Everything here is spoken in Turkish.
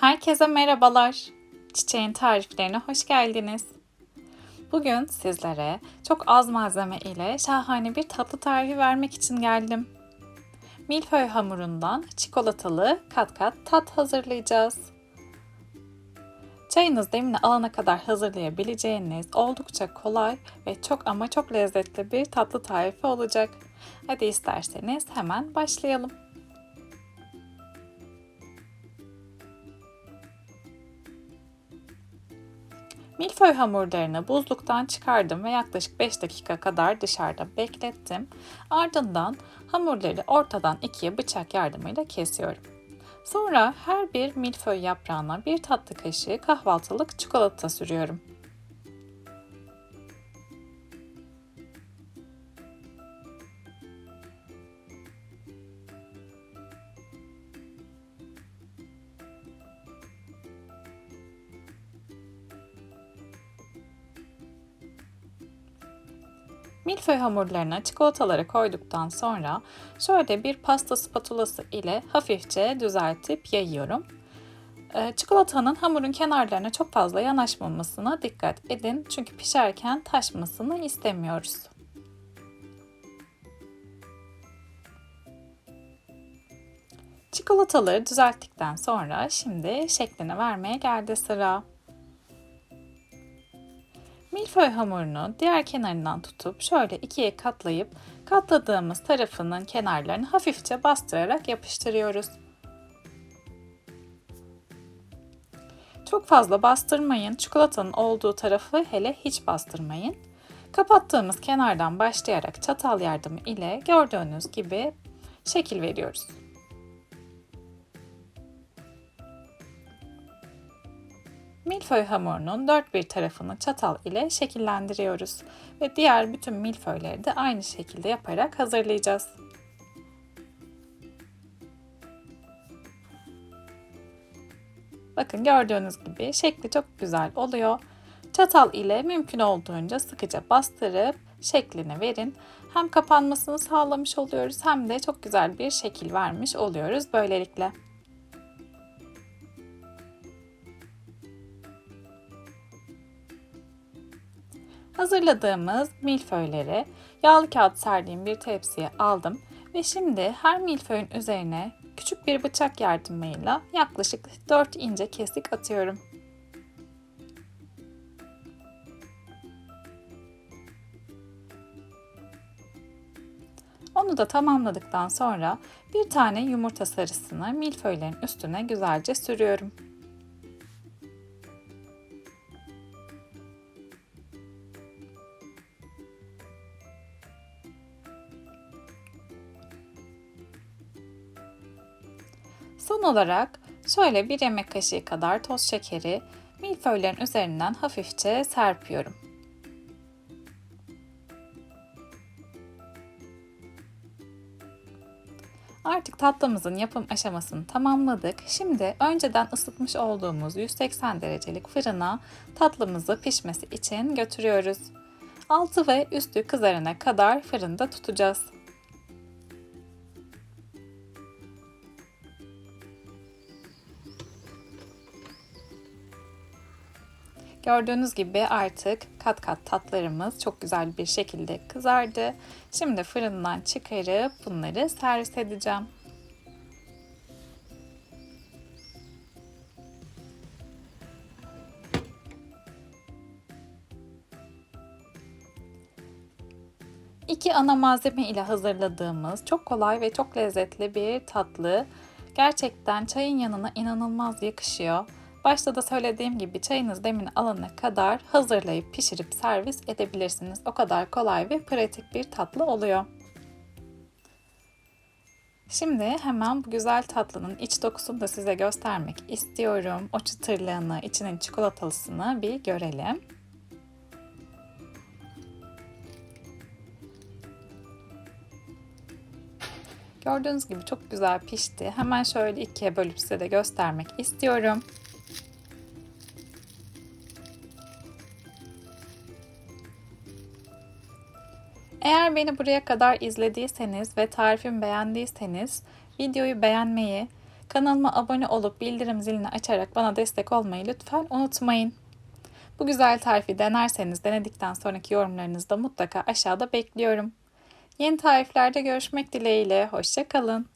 Herkese merhabalar. Çiçeğin tariflerine hoş geldiniz. Bugün sizlere çok az malzeme ile şahane bir tatlı tarifi vermek için geldim. Milföy hamurundan çikolatalı kat kat tat hazırlayacağız. Çayınız demini alana kadar hazırlayabileceğiniz oldukça kolay ve çok ama çok lezzetli bir tatlı tarifi olacak. Hadi isterseniz hemen başlayalım. Milföy hamurlarını buzluktan çıkardım ve yaklaşık 5 dakika kadar dışarıda beklettim. Ardından hamurları ortadan ikiye bıçak yardımıyla kesiyorum. Sonra her bir milföy yaprağına bir tatlı kaşığı kahvaltılık çikolata sürüyorum. Milföy hamurlarına çikolataları koyduktan sonra şöyle bir pasta spatulası ile hafifçe düzeltip yayıyorum. Ee, çikolatanın hamurun kenarlarına çok fazla yanaşmamasına dikkat edin çünkü pişerken taşmasını istemiyoruz. Çikolataları düzelttikten sonra şimdi şeklini vermeye geldi sıra. Milföy hamurunu diğer kenarından tutup şöyle ikiye katlayıp katladığımız tarafının kenarlarını hafifçe bastırarak yapıştırıyoruz. Çok fazla bastırmayın. Çikolatanın olduğu tarafı hele hiç bastırmayın. Kapattığımız kenardan başlayarak çatal yardımı ile gördüğünüz gibi şekil veriyoruz. Milföy hamurunun dört bir tarafını çatal ile şekillendiriyoruz ve diğer bütün milföyleri de aynı şekilde yaparak hazırlayacağız. Bakın gördüğünüz gibi şekli çok güzel oluyor. Çatal ile mümkün olduğunca sıkıca bastırıp şeklini verin. Hem kapanmasını sağlamış oluyoruz hem de çok güzel bir şekil vermiş oluyoruz böylelikle. Hazırladığımız milföyleri yağlı kağıt serdiğim bir tepsiye aldım ve şimdi her milföyün üzerine küçük bir bıçak yardımıyla yaklaşık 4 ince kesik atıyorum. Onu da tamamladıktan sonra bir tane yumurta sarısını milföylerin üstüne güzelce sürüyorum. Son olarak şöyle bir yemek kaşığı kadar toz şekeri milföylerin üzerinden hafifçe serpiyorum. Artık tatlımızın yapım aşamasını tamamladık. Şimdi önceden ısıtmış olduğumuz 180 derecelik fırına tatlımızı pişmesi için götürüyoruz. Altı ve üstü kızarana kadar fırında tutacağız. Gördüğünüz gibi artık kat kat tatlarımız çok güzel bir şekilde kızardı. Şimdi fırından çıkarıp bunları servis edeceğim. İki ana malzeme ile hazırladığımız çok kolay ve çok lezzetli bir tatlı. Gerçekten çayın yanına inanılmaz yakışıyor. Başta da söylediğim gibi çayınız demini alana kadar hazırlayıp pişirip servis edebilirsiniz. O kadar kolay ve pratik bir tatlı oluyor. Şimdi hemen bu güzel tatlının iç dokusunu da size göstermek istiyorum. O çıtırlığını, içinin çikolatalısını bir görelim. Gördüğünüz gibi çok güzel pişti. Hemen şöyle ikiye bölüp size de göstermek istiyorum. Eğer beni buraya kadar izlediyseniz ve tarifimi beğendiyseniz videoyu beğenmeyi, Kanalıma abone olup bildirim zilini açarak bana destek olmayı lütfen unutmayın. Bu güzel tarifi denerseniz denedikten sonraki yorumlarınızı da mutlaka aşağıda bekliyorum. Yeni tariflerde görüşmek dileğiyle. Hoşçakalın.